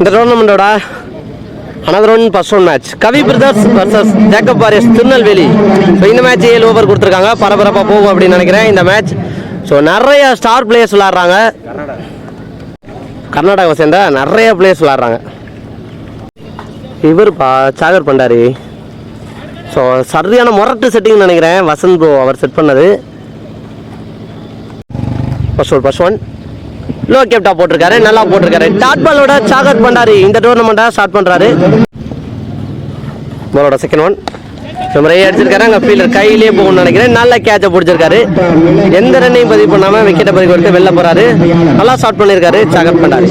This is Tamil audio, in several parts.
இந்த டோர்னமெண்ட்டோட another one first one match Kavi brothers versus Jacob warriors Tirunelveli. So இந்த மேட்ச் ஏழு ஓவர் கொடுத்துருக்காங்க. பரபரப்பாக போகும் அப்படின்னு நினைக்கிறேன் இந்த மேட்ச் ஸோ நிறைய ஸ்டார் பிளேயர்ஸ் விளாட்றாங்க கர்நாடகாவை சேர்ந்த நிறைய பிளேயர்ஸ் விளாட்றாங்க பா சாகர் பண்டாரி. ஸோ சரியான முரட்டு செட்டிங்னு நினைக்கிறேன். வசந்த் ப்ரோ அவர் செட் பண்ணது. First one first one low கேப்டா போட்டிருக்காரு நல்லா போட்டிருக்காரு. டாட் பாலோட சாகர் பண்டாரி இந்த டோர்னமெண்ட்டாக ஸ்டார்ட் பண்ணுறாரு பாலோட செகண்ட் ஒன் முறையே அடிச்சிருக்காரு அங்கே ஃபீல்டர் கையிலே போகணும்னு நினைக்கிறேன். நல்ல கேட்சை பிடிச்சிருக்காரு. எந்த ரன்னையும் பதிவு பண்ணாமல் விக்கெட்டை பதிவு கொடுத்து வெளில போகிறாரு நல்லா ஷார்ட் பண்ணியிருக்காரு சாகர் பண்டாரி.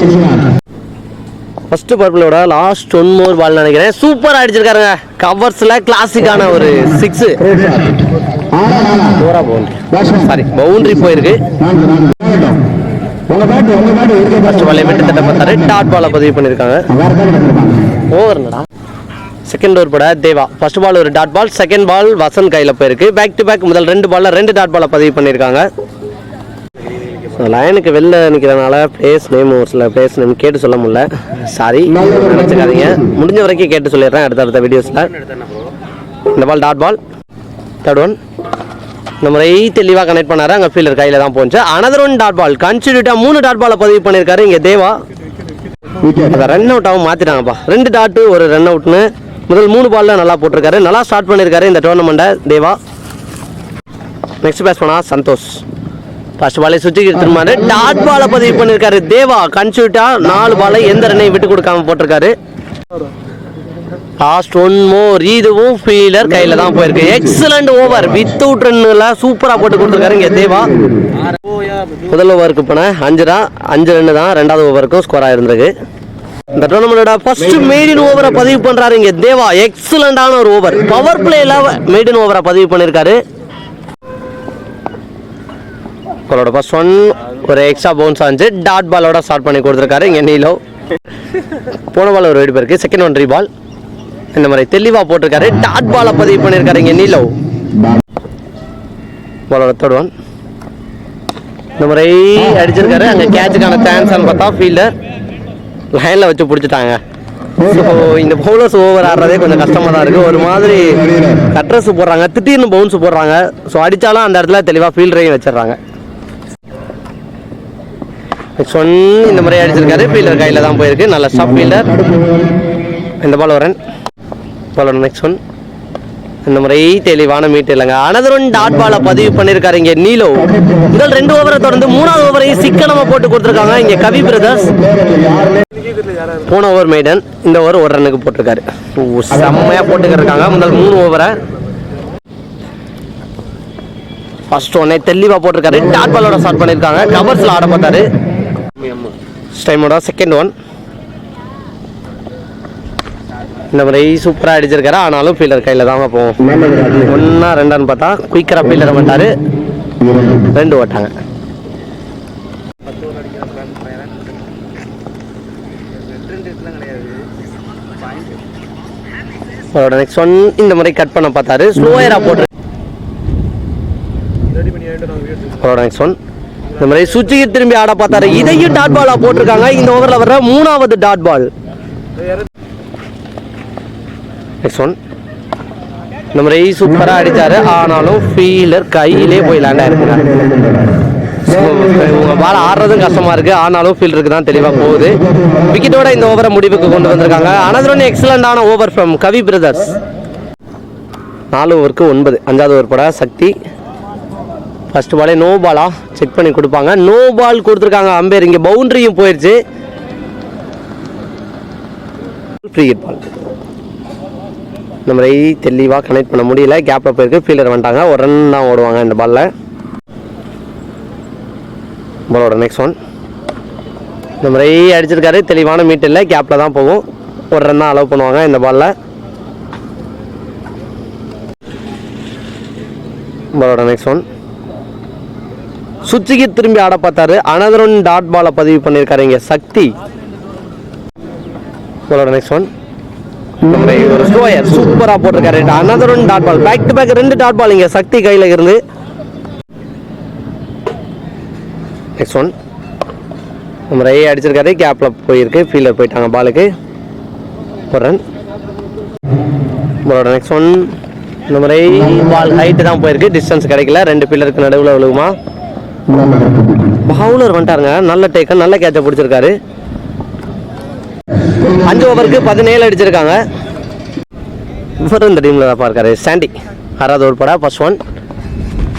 ஃபர்ஸ்ட் பர்பிளோட லாஸ்ட் ஒன் மோர் பால் நினைக்கிறேன். சூப்பராக அடிச்சிருக்காருங்க. கவர்ஸில் கிளாசிக்கான ஒரு சிக்ஸு சாரி பவுண்டரி போயிருக்கு. ஃபர்ஸ்ட் பாலை விட்டு தட்ட பார்த்தாரு டாட் பாலை பதிவு பண்ணியிருக்காங்க ஓவர் என்னடா? செகண்ட் ஓவர் போட தேவா. ஃபர்ஸ்ட் பால் ஒரு dot ball second ball Vasanth கையில் போயிருக்கு. பேக் டு பேக் முதல் ரெண்டு பால்ல ரெண்டு டாட் பாலை பதிவு பண்ணியிருக்காங்க லைனுக்கு வெளில நிற்கிறதுனால பிளேஸ் நேம் ஒரு சில பிளேஸ் நேம் கேட்டு சொல்ல முடியல. சாரி நினச்சிக்காதீங்க. முடிஞ்ச வரைக்கும் கேட்டு சொல்லிடுறேன் அடுத்தடுத்த வீடியோஸில் இந்த ball dot ball third one நம்ம முறை தெளிவாக கனெக்ட் பண்ணாரு. அங்கே ஃபீல்டர் கையில் தான் போச்சு. அனதர் ஒன் டாட் பால் கன்சிடியூட்டாக மூணு டாட் பாலை பதிவு பண்ணியிருக்காரு இங்கே தேவா. ரன் ரன் அவுட்டாகவும் மாற்றிட்டாங்கப்பா ரெண்டு டாட்டு ஒரு ரன் அவுட்னு முதல் மூணு பாலில் நல்லா போட்டிருக்காரு. நல்லா ஸ்டார்ட் பண்ணியிருக்காரு இந்த டோர்னமெண்ட்டை தேவா. நெக்ஸ்ட் பேட்ச் பண்ணா சந்தோஷ். ஃபர்ஸ்ட் பாலை சுற்றி எடுத்துருமாரு டாட் பாலை பதிவு பண்ணியிருக்காரு தேவா கன்சியூட்டா நாலு பாலை எந்த ரன்னையும் விட்டு கொடுக்காம போட்டிருக்காரு. லாஸ்ட் ஒன் மோர் இதுவும் ஃபீலர் கையில் தான் போயிருக்கு. எக்ஸலண்ட் ஓவர் வித்தவுட் ரன்னில் சூப்பராக போட்டு கொடுத்துருக்காரு இங்கே தேவா. முதல் ஓவருக்கு போன அஞ்சு தான் அஞ்சு ரன்னு தான் ரெண்டாவது ஓவருக்கும் ஸ்கோர் ஆயிருந்திருக்கு. இந்த டோர்னமெண்டோட ஃபர்ஸ்ட் மெய்டின் ஓவரை பதிவு பண்றாரு இங்க தேவா எக்ஸலண்டான ஒரு ஓவர் பவர் பிளேல மெய்டின் ஓவரை பதிவு பண்ணியிருக்காரு அவரோட ஃபர்ஸ்ட் ஒன் ஒரு எக்ஸ்ட்ரா பவுன்ஸ் ஆச்சு. டாட் பாலோட ஸ்டார்ட் பண்ணி கொடுத்துருக்காரு இங்கே நீலோ. போன பால் ஒரு வெடிப்பு இருக்கு. செகண்ட் ஒன் பால் இந்த மாதிரி தெளிவாக போட்டிருக்காரு. டாட் பாலை பதிவு பண்ணியிருக்காரு இங்கே நீலோ. பாலோட தேர்ட் இந்த முறை அடிச்சிருக்காரு. அங்கே கேட்சுக்கான சான்ஸ்னு பார்த்தா ஃபீல்டர் லைனில் வச்சு பிடிச்சிட்டாங்க. ஸோ இந்த பவுலர்ஸ் ஓவர் ஆடுறதே கொஞ்சம் கஷ்டமாக தான் இருக்குது ஒரு மாதிரி கட்ரஸ் போடுறாங்க. திடீர்னு பவுன்ஸ் போடுறாங்க. ஸோ அடித்தாலும் அந்த இடத்துல தெளிவாக ஃபீல்டரையும் வச்சிடுறாங்க. நெக்ஸ்ட் ஒன் இந்த முறை அடிச்சிருக்காரு. ஃபீல்டர் கையில் தான் போயிருக்கு. நல்ல ஸ்டாப் ஃபீல்டர் இந்த பால் வரேன் பால் நெக்ஸ்ட் ஒன் இந்த முறை தெளிவான மீட் இல்லைங்க. அனதர் ஒன் டாட் பாலை பதிவு பண்ணியிருக்காரு இங்கே நீலோ. முதல் ரெண்டு ஓவரை தொடர்ந்து மூணாவது ஓவரையும் சிக்கனமா போட்டு கொடுத்துருக்காங்க. இங்கே கவி பிரதர்ஸ் போன ஓவர் மெய்டன் இந்த ஓவர் ஒரு ரன்னுக்கு போட்டிருக்காரு. ஓ, செம்மையா போட்டுக்கிட்டு இருக்காங்க. முதல் மூணு ஓவரை ஃபர்ஸ்ட் ஒன்னே தெளிவாக போட்டிருக்காரு. டாட் பாலோட ஸ்டார்ட் பண்ணியிருக்காங்க கவர்ஸில் ஆட பார்த்தாரு டைமோட செகண்ட் ஒன் இந்த முறை சூப்பராக அடிச்சிருக்காரு. ஆனாலும் ஃபீல்டர் கையில் தாங்க போவோம் ஒன்றா ரெண்டான்னு பார்த்தா குயிக்கராக ஃபீல்டரை பண்ணிட்டாரு ரெண்டு ஓட்டாங்க. அவரோட நெக்ஸ்ட் ஒன் இந்த முறை கட் பண்ண பார்த்தாரு. ஸ்லோயராக போட்டு அவரோட நெக்ஸ்ட் ஒன் இந்த முறை சுவிட்சுக்கு திரும்பி ஆட பார்த்தாரு. இதையும் டாட் பாலாக போட்டிருக்காங்க. இந்த ஓவரில் வர்ற மூணாவது டாட் பால் நெக்ஸ்ட் ஒன் நம்ம ரெய் சூப்பராக அடித்தார் ஆனாலும் ஃபீலர் கையிலே போய் உங்க பால் ஆடுறதும் கஷ்டமா இருக்கு. ஆனாலும் ஃபீல்டருக்கு தான் தெளிவாக போகுது. விக்கெட்டோட இந்த ஓவரை முடிவுக்கு கொண்டு வந்திருக்காங்க. அனதர் ஒன் எக்ஸலண்டான ஓவர் ஃப்ரம் கவி பிரதர்ஸ் நாலு ஓவருக்கு ஒன்பது. அஞ்சாவது ஓவர் போட சக்தி. ஃபர்ஸ்ட் பாலே நோ பாலா செக் பண்ணி கொடுப்பாங்க. நோ பால் கொடுத்துருக்காங்க அம்பேர். இங்கே பவுண்டரியும் போயிடுச்சு ஃப்ரீ பால் இந்த மாதிரி தெளிவாக கனெக்ட் பண்ண முடியல. கேப்பில் போயிருக்கு. ஃபீல்டர் வந்துட்டாங்க. ஒரு ரன் தான் ஓடுவாங்க இந்த பாலில் பாலோட நெக்ஸ்ட் ஒன் இந்த மாதிரி அடிச்சிருக்காரு. தெளிவான மீட் இல்லை. கேப்பில் தான் போகும். ஒரு ரன் தான் அலோவ் பண்ணுவாங்க இந்த பாலில் பாலோட நெக்ஸ்ட் ஒன் சுவிட்சுக்கு திரும்பி ஆட பார்த்தாரு. அனதர் ஒன் டாட் பாலை பதிவு பண்ணியிருக்காரு இங்கே. சக்தி. பாலோட நெக்ஸ்ட் ஒன் ஸ்லோயர் சூப்பராக போட்டிருக்காரு. Another one dot ball back to back ரெண்டு டாட் பால் இங்கே. சக்தி கையில் இருந்து. நெக்ஸ்ட் ஒன் நம்ம ரை அடிச்சிருக்காரு. கேப்பில் போயிருக்கு. ஃபீல்டர் போயிட்டாங்க பாலுக்கு ஒரு ரன் பாலோட நெக்ஸ்ட் ஒன் இந்த மாதிரி பால் ஹைட்டு தான் போயிருக்கு. டிஸ்டன்ஸ் கிடைக்கல. ரெண்டு பில்லருக்கு நடுவில் விழுகுமா? பவுலர் வந்துட்டாருங்க. நல்ல டேக்கன் நல்ல கேட்சை பிடிச்சிருக்காரு. அஞ்சு ஓவருக்கு பதினேழு அடிச்சிருக்காங்க. இவர் இந்த டீமில் தான் பார்க்காரு. சாண்டி ஆறாவது ஓவர் படா ஃபர்ஸ்ட் ஒன்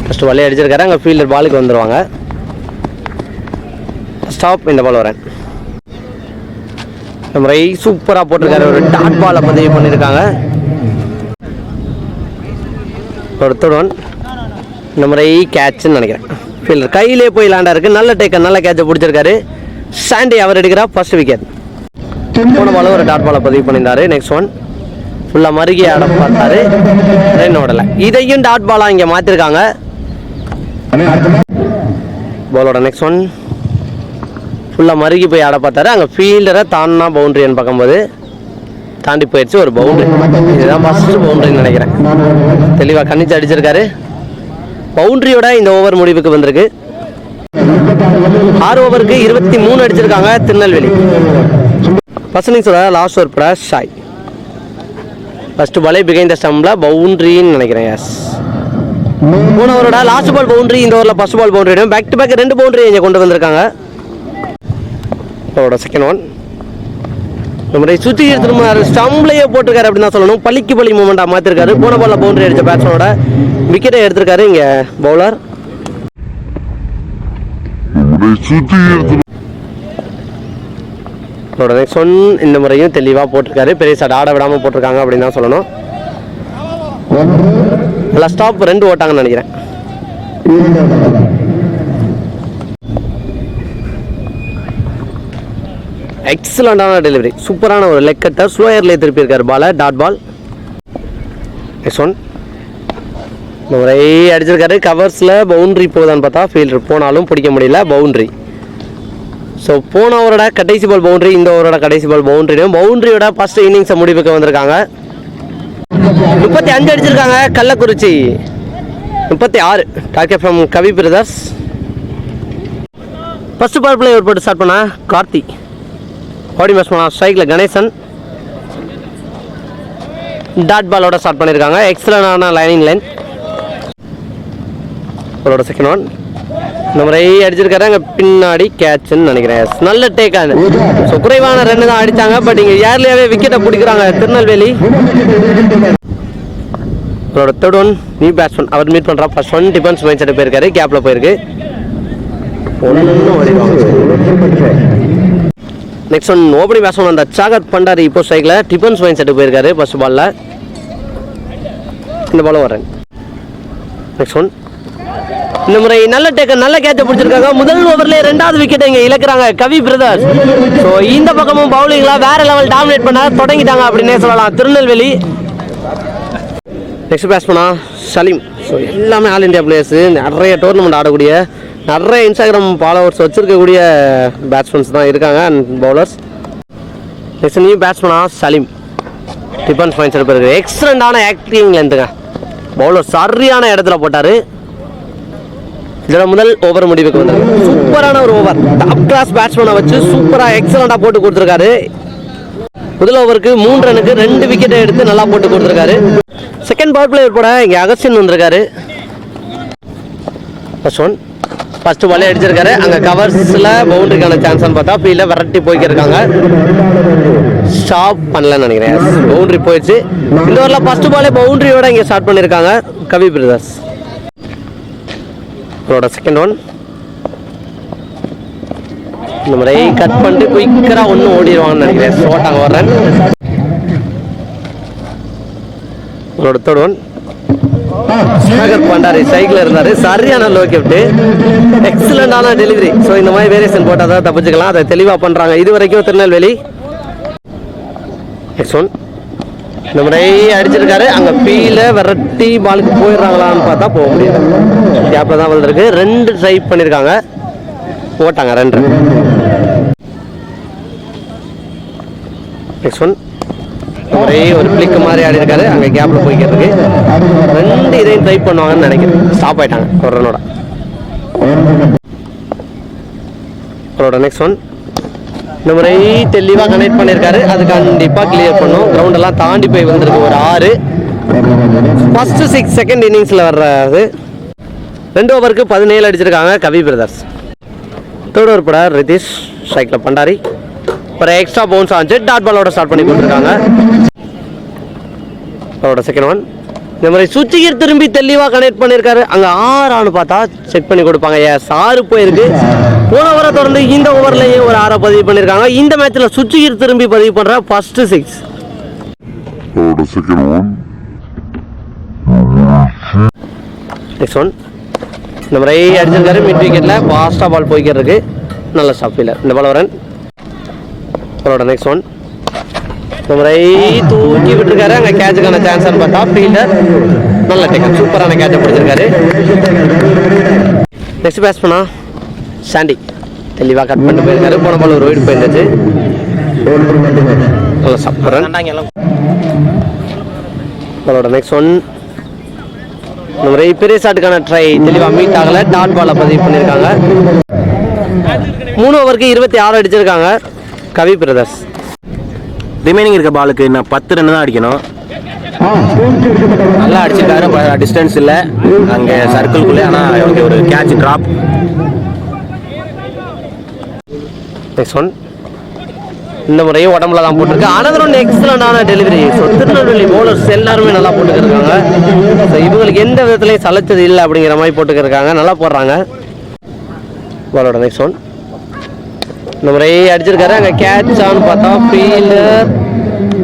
ஃபர்ஸ்ட் வலையை அடிச்சிருக்காரு. அங்கே ஃபீல்டர் பாலுக்கு வந்துடுவாங்க ஸ்டாப் இந்த பால் வரேன். நம்ம ரை சூப்பராக போட்டிருக்காரு. ஒரு டாட் பாலை பதிவு பண்ணியிருக்காங்க. ஒரு தொடன் நம்ம ரை கேட்ச்னு நினைக்கிறேன். ஃபீல்டர் கையிலே போய் லேண்டாக இருக்கு நல்ல டேக்கர் நல்ல கேட்சை பிடிச்சிருக்காரு. சாண்டி அவர் எடுக்கிறா ஃபர்ஸ்ட் விக்கெட் போன பால் ஒரு டாட் பாலை பதிவு பண்ணியிருந்தாரு. நெக்ஸ்ட் ஒன் ஃபுல்லாக மருகி ஆட பார்த்தாரு. ரன் ஓடலை. இதையும் டாட் பாலாக இங்கே மாற்றிருக்காங்க பாலோட நெக்ஸ்ட் ஒன் ஃபுல்லாக மருகி போய் ஆட பார்த்தாரு. அங்கே ஃபீல்டரை தான்னா பவுண்ட்ரின்னு பார்க்கும்போது தாண்டி போயிடுச்சு ஒரு பவுண்டரி இதுதான் ஃபஸ்ட்டு பவுண்டரின்னு நினைக்கிறேன். தெளிவாக கணிச்சு அடிச்சிருக்காரு. பவுண்டரியோட இந்த ஓவர் முடிவுக்கு வந்திருக்கு. ஆறு ஓவருக்கு இருபத்தி மூணு அடிச்சிருக்காங்க திருநெல்வேலி. ஃபர்ஸ்ட் லாஸ்ட் ஒரு பட ஷாய் ஃபஸ்ட்டு பாலே பிகைண்ட் த ஸ்டம்பில் பவுண்டரின்னு நினைக்கிறேன் எஸ் மூணு ஓவரோட லாஸ்ட் பால் பவுண்டரி இந்த ஓவரில் first ball boundary back to back ரெண்டு பவுண்டரி இங்கே கொண்டு வந்திருக்காங்க. அவரோட செகண்ட் ஒன் நம்முடைய சுற்றி எடுத்துருமாரு ஸ்டம்ப்லேயே போட்டிருக்காரு அப்படின்னு தான் சொல்லணும். பள்ளிக்கு பள்ளி மூமெண்ட்டாக மாற்றிருக்காரு போன பாலில் பவுண்டரி அடித்த பேட்ஸ்மனோட விக்கெட்டை எடுத்திருக்காரு இங்கே பவுலர் அவரோட சொன் இந்த முறையும் தெளிவாக போட்டிருக்காரு. பெரிய ஆட விடாமல் போட்டிருக்காங்க அப்படின்னு தான் சொல்லணும். நல்லா ஸ்டாப் ரெண்டு ஓட்டாங்கன்னு நினைக்கிறேன். எக்ஸலண்டான டெலிவரி சூப்பரான ஒரு லெக் கட்டர் ஸ்லோயர்லேயே திருப்பியிருக்காரு பாலை. டாட் பால் நெக்ஸ்ட் ஒன் இந்த முறை அடிச்சிருக்காரு. கவர்ஸில் பவுண்ட்ரி போகுதான்னு பார்த்தா ஃபீல்டர் போனாலும் பிடிக்க முடியல. பவுண்ட்ரி ஸோ போன ஓவரோட கடைசி பால் பவுண்டரி இந்த ஓவரோட கடைசி பால் பவுண்டரியும் பவுண்டரியோட ஃபர்ஸ்ட் இன்னிங்ஸை முடிவுக்கு வந்திருக்காங்க. முப்பத்தி அஞ்சு அடிச்சிருக்காங்க கள்ளக்குறிச்சி. முப்பத்தி ஆறு டாக்கே from Kavi brothers first ball play போட்டு ஸ்டார்ட் பண்ணா கார்த்தி. ஓடி மேட்ச் பண்ணா ஸ்ட்ரைக்கில் கணேசன். டாட் பாலோட ஸ்டார்ட் பண்ணியிருக்காங்க எக்ஸலண்டான லைனிங் லைன் அவரோட செகண்ட் ஒன் நம்ம ரை அடிச்சிருக்காரு. அங்கே பின்னாடி கேட்ச்னு நினைக்கிறேன். நல்ல டேக் ஆனு ஸோ குறைவான ரன் தான் அடித்தாங்க பட் இங்கே ஏர்லியாகவே விக்கெட்டை பிடிக்கிறாங்க திருநெல்வேலி. அவரோட தேர்ட் ஒன் நியூ பேட்ஸ்மேன் அவர் மீட் பண்ணுறா first one defence mind set போயிருக்காரு கேப்பில் போயிருக்கு. நெக்ஸ்ட் ஒன் ஓப்பனிங் பேட்ஸ்மேன் அந்த சாகத் பண்டாரி இப்போ ஸ்ட்ரைக்கில் டிஃபென்ஸ் மைண்ட் செட்டு போயிருக்காரு. ஃபர்ஸ்ட் பாலில் இந்த பாலும் வரேன். நெக்ஸ்ட் ஒன் இந்த முறை நல்ல டேக்க நல்ல கேட்ச பிடிச்சிருக்காங்க. முதல் ஓவர்ல ரெண்டாவது விக்கெட் இங்க இழக்கிறாங்க கவி பிரதர்ஸ் ஸோ இந்த பக்கமும் பவுலிங்லாம் வேற லெவல் டாமினேட் பண்ண தொடங்கிட்டாங்க அப்படின்னே சொல்லலாம். திருநெல்வேலி. நெக்ஸ்ட் பேட்ஸ்மனா சலீம். ஸோ எல்லாமே ஆல் இந்தியா பிளேயர்ஸ் நிறைய டோர்னமெண்ட் ஆடக்கூடிய நிறைய இன்ஸ்டாகிராம் ஃபாலோவர்ஸ் வச்சிருக்கக்கூடிய பேட்ஸ்மேன்ஸ் தான் இருக்காங்க அண்ட் பவுலர்ஸ் நெக்ஸ்ட் நியூ பேட்ஸ்மனா சலீம். டிஃபன்ஸ் பாயிண்ட்ஸ் செட் எக்ஸலண்டான ஆக்டிங் லென்த்துங்க பவுலர் சரியான இடத்துல போட்டார். இதில் முதல் ஓவர் முடிவுக்கு வந்திருக்கு சூப்பரான ஒரு ஓவர் டாப் கிளாஸ் பேட்ஸ்மேனை வச்சு சூப்பராக எக்ஸலண்டாக போட்டு கொடுத்துருக்காரு. முதல் ஓவருக்கு மூன்று ரனுக்கு ரெண்டு விக்கெட்டை எடுத்து நல்லா போட்டு கொடுத்துருக்காரு. செகண்ட் பவர் பிளேயர் போட இங்கே அகஸ்டின் வந்திருக்காரு. ஃபர்ஸ்ட் ஒன் ஃபர்ஸ்ட் பாலே அடிச்சிருக்காரு. அங்கே கவர்ஸில் பவுண்டரிக்கான சான்ஸ்னு பார்த்தா ஃபீல்டில் விரட்டி போய்க்கிருக்காங்க. ஸ்டாப் பண்ணலன்னு நினைக்கிறேன். பவுண்டரி போயிடுச்சு. இந்த வரலாம் ஃபர்ஸ்ட் பாலே பவுண்டரியோட இங்கே ஸ்டார்ட் பண்ணியிருக்காங்க கவி பிரதாஸ் அவரோட செகண்ட் ஒன் இந்த முறை கட் பண்ணிட்டு குயிக்கராக ஒன்று ஓடிடுவாங்கன்னு நினைக்கிறேன். ஷோட்டாங்க வர்றேன். உங்களோட third one Sudhakar Bhandari cycle இருந்தாரு. சரியான லோ கிஃப்ட்டு எக்ஸலண்டான டெலிவரி ஸோ இந்த மாதிரி வேரியேஷன் போட்டால் தான் தப்பிச்சுக்கலாம். அதை தெளிவாக பண்ணுறாங்க இது வரைக்கும் திருநெல்வேலி. நெக்ஸ்ட் ஒன் இந்த முறை அடிச்சிருக்காரு. அங்கே பீல விரட்டி பாலுக்கு போயிடுறாங்களான்னு பார்த்தா போக முடியாது. கேப்பில் தான் வந்திருக்கு ரெண்டு ட்ரை பண்ணியிருக்காங்க போட்டாங்க ரெண்டு. நெக்ஸ்ட் ஒன் ஒரே ஒரு பிளிக் மாதிரி ஆடி இருக்காரு. அங்கே கேப்பில் போய்க்கிறதுக்கு. ரெண்டு இதையும் ட்ரை பண்ணுவாங்கன்னு நினைக்கிறேன். ஸ்டாப் ஆயிட்டாங்க. ஒரு ரனோட அவரோட நெக்ஸ்ட் ஒன் இந்த முறை தெளிவாக கனெக்ட் பண்ணியிருக்காரு அது கண்டிப்பாக கிளியர் பண்ணும். கிரவுண்டெல்லாம் தாண்டி போய் வந்திருக்கு. ஒரு ஆறு. ஃபர்ஸ்ட் சிக்ஸ் செகண்ட் இன்னிங்ஸில் வர்றது ரெண்டு ஓவருக்கு பதினேழு அடிச்சிருக்காங்க கவி பிரதர்ஸ் தேர்ட் ஓவர் பட ரிதீஷ் ஸ்ட்ரைக்கில் பண்டாரி. ஒரு எக்ஸ்ட்ரா பவுன்ஸ் ஆச்சு. டாட் பாலோட ஸ்டார்ட் பண்ணி கொடுத்துருக்காங்க. அவரோட செகண்ட் ஒன் இந்த மாதிரி சுச்சிகர் திரும்பி தெளிவாக கனெக்ட் பண்ணியிருக்காரு அங்கே ஆறான்னு பார்த்தா செக் பண்ணி கொடுப்பாங்க. ஏ ஆறு போயிருக்கு. போன ஓவரை தொடர்ந்து இந்த ஓவர்லேயும் ஒரு ஆறை பதிவு பண்ணியிருக்காங்க இந்த மேட்ச்சில் சுச்சிகர் திரும்பி பதிவு பண்ணுற ஃபர்ஸ்ட் சிக்ஸ் நெக்ஸ்ட் ஒன் இந்த மாதிரி அடிச்சிருக்காரு மிட் விக்கெட்டில் ஃபாஸ்ட்டாக பால் போய்க்கிட்டு இருக்கு நல்ல ஸ்டாப் ஃபீலர் இந்த பால் வரன் அவரோட நெக்ஸ்ட் ஒன் இந்த மாதிரி தூக்கி விட்டுருக்காரு. அங்கே கேட்சுக்கான சான்ஸ்னு பார்த்தா ஃபீல்டர் நல்ல டேக்கன் சூப்பரான கேட்சை பிடிச்சிருக்காரு. நெக்ஸ்ட் பேட்ஸ் பண்ணா சாண்டி தெளிவாக கட் பண்ணிட்டு போயிருக்காரு போன பால் ஒரு வீடு போயிருந்துச்சு. நல்லா சாப்பிட்றேன். அவரோட நெக்ஸ்ட் ஒன் இந்த பெரிய ஷாட்டுக்கான ட்ரை தெளிவாக மீட் ஆகலை. டாட் பாலை பதிவு பண்ணியிருக்காங்க. மூணு ஓவருக்கு இருபத்தி ஆறு அடிச்சிருக்காங்க. கவி பிரதர்ஸ் ரிமைனிங் இருக்க பாலுக்கு இன்னும் பத்து ரன் தான் அடிக்கணும். நல்லா அடிச்சிருக்காரு டிஸ்டன்ஸ் இல்லை. அங்கே சர்க்கிள்குள்ளே ஆனால் அவருக்கு ஒரு கேட்ச் ட்ராப் நெக்ஸ்ட் ஒன் இந்த முறையும் உடம்புல தான் போட்டிருக்கு. அனதர் ஒன் எக்ஸலண்டான டெலிவரி ஸோ திருநெல்வேலி போலர்ஸ் எல்லாருமே நல்லா போட்டுக்கிருக்காங்க. ஸோ இவங்களுக்கு எந்த விதத்துலையும் சலைச்சது இல்லை அப்படிங்கிற மாதிரி போட்டுக்கிருக்காங்க. நல்லா போடுறாங்க. பாலோட நெக்ஸ்ட் ஒன் இந்த முறை அடிச்சிருக்காரு. அங்கே கேட்சான்னு பார்த்தா ஃபீலர்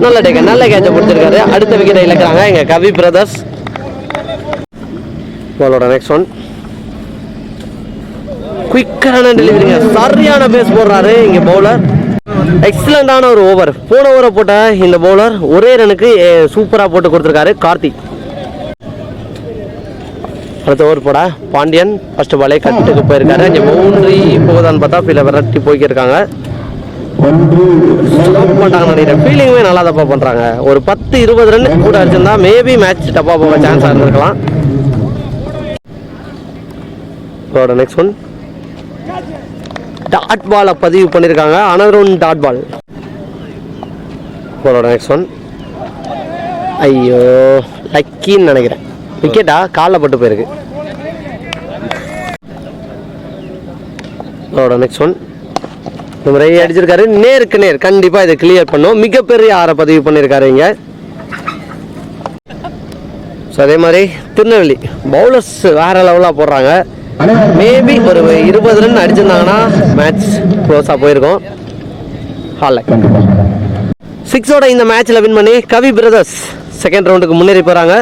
நல்ல டேக்க நல்ல கேட்சை பிடிச்சிருக்காரு. அடுத்த விக்கெட்டை இழக்கிறாங்க. எங்கள் கவி பிரதர்ஸ் பாலோட நெக்ஸ்ட் ஒன் குயிக்கான டெலிவரிங்க சரியான பேஸ் போடுறாரு இங்க பவுலர் எக்ஸலண்டான ஒரு ஓவர் போன ஓவரை போட்ட இந்த பவுலர் ஒரே ரனுக்கு சூப்பராக போட்டு கொடுத்துருக்காரு கார்த்திக் அடுத்த ஓவர் போட. பாண்டியன் ஃபர்ஸ்ட் பாலே கட்டுக்கு போயிருக்காரு. இங்கே பவுண்டரி போகுதான்னு பார்த்தா ஃபீல விரட்டி போய்க்கிருக்காங்க. ஸ்டாப் நினைக்கிறேன். ஃபீலிங்குமே நல்லா பண்ணுறாங்க ஒரு பத்து இருபது ரன் கூட அடிச்சிருந்தா மேபி மேட்ச் டப்பா போக சான்ஸ் இருந்திருக்கலாம். நெக்ஸ்ட் ஒன் டாட் பாலை பதிவு பண்ணியிருக்காங்க அனதர் ஒன் டாட் பால் பாலோட நெக்ஸ்ட் ஒன் ஐயோ லக்கின்னு நினைக்கிறேன். விக்கெட்டா காலில் பட்டு போயிருக்கு. அவரோட நெக்ஸ்ட் ஒன் இந்த முறை அடிச்சிருக்காரு. நேருக்கு நேர் கண்டிப்பாக இதை கிளியர் பண்ணும். மிகப்பெரிய ஆரை பதிவு பண்ணியிருக்காரு இங்கே. ஸோ அதே மாதிரி திருநெல்வேலி. பவுலர்ஸ் வேறு லெவலாக போடுறாங்க. மேபி ஒரு இருபது ரன் அடிச்சிருந்தாங்கன்னா மேட்ச் க்ளோஸாக போயிருக்கும். ஹாலில் சிக்ஸோட இந்த மேட்ச்சில் வின் பண்ணி கவி பிரதர்ஸ் செகண்ட் ரவுண்டுக்கு முன்னேறி போகிறாங்க